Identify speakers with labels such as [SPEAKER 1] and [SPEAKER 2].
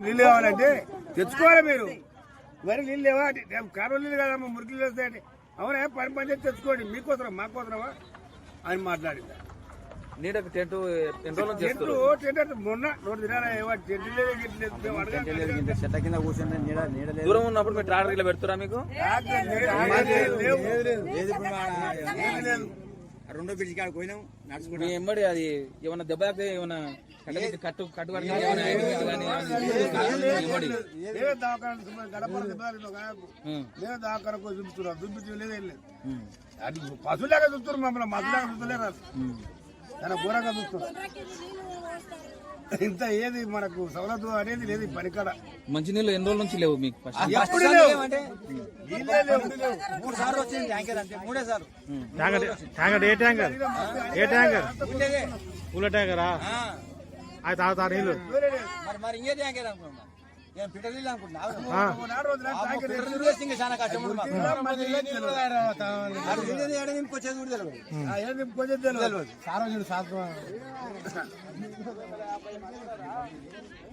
[SPEAKER 1] నీళ్ళు కావాలంటే తెచ్చుకోవాలి మీరు. మరి నీళ్ళు లేవా? కాలువ నీళ్ళు కదమ్మా మురికి నీళ్ళు వస్తాయండి అవునా? పని పని చేసి తెచ్చుకోండి. మీకోసరం మాకోసరమా అని మాట్లాడింది.
[SPEAKER 2] నీడకు టెంట్
[SPEAKER 1] టెంట్
[SPEAKER 2] చేస్తారు?
[SPEAKER 1] టెంట్ అంటే మొన్న రెండు దినాలు అయ్యేవా టెంట్ లేదు గిట్ల లేదు. మేము అడగాలి.
[SPEAKER 3] చెట్ల కింద కూర్చుంటే నీడ నీడ లేదు.
[SPEAKER 2] దూరం ఉన్నప్పుడు మీరు ట్రాక్టర్ ఇలా పెడుతురా మీకు.
[SPEAKER 3] రెండో బ్రిడ్జ్ కాడ పోయినాం నడుచుకుంటా.
[SPEAKER 2] మీ ఎమ్మడి అది ఏమన్నా దెబ్బ ఏమన్నా
[SPEAKER 1] లేదు ఏం లేదు
[SPEAKER 2] ఉం.
[SPEAKER 1] అది పశువులాగా చూస్తున్నారు మమ్మల్ని మధులాగా చూస్తలేరు. చాలా ఘోరంగా చూస్తున్నారు ఇంత ఏది మనకు సవలతు అనేది లేదు పనికాడ
[SPEAKER 2] మంచినీళ్ళు ఎన్ని రోజుల నుంచి లేవు మీకు
[SPEAKER 1] ఎప్పుడు లేవు.
[SPEAKER 3] మూడు సార్లు వచ్చింది ట్యాంకర్ అంతే మూడే సార్లు
[SPEAKER 4] ట్యాంకర్ ట్యాంకర్ ఏ ట్యాంకర్ ఏ ట్యాంకర్. పూల ట్యాంకరా
[SPEAKER 3] ఆ,
[SPEAKER 4] అది తాగుతా నీళ్ళు.
[SPEAKER 3] మరి మరి ఇంకే ట్యాంకర్ అనుకున్నా ఏం పిట్ట నీళ్ళు అనుకుంటున్నా
[SPEAKER 4] ఆ.
[SPEAKER 1] ఒకనాడు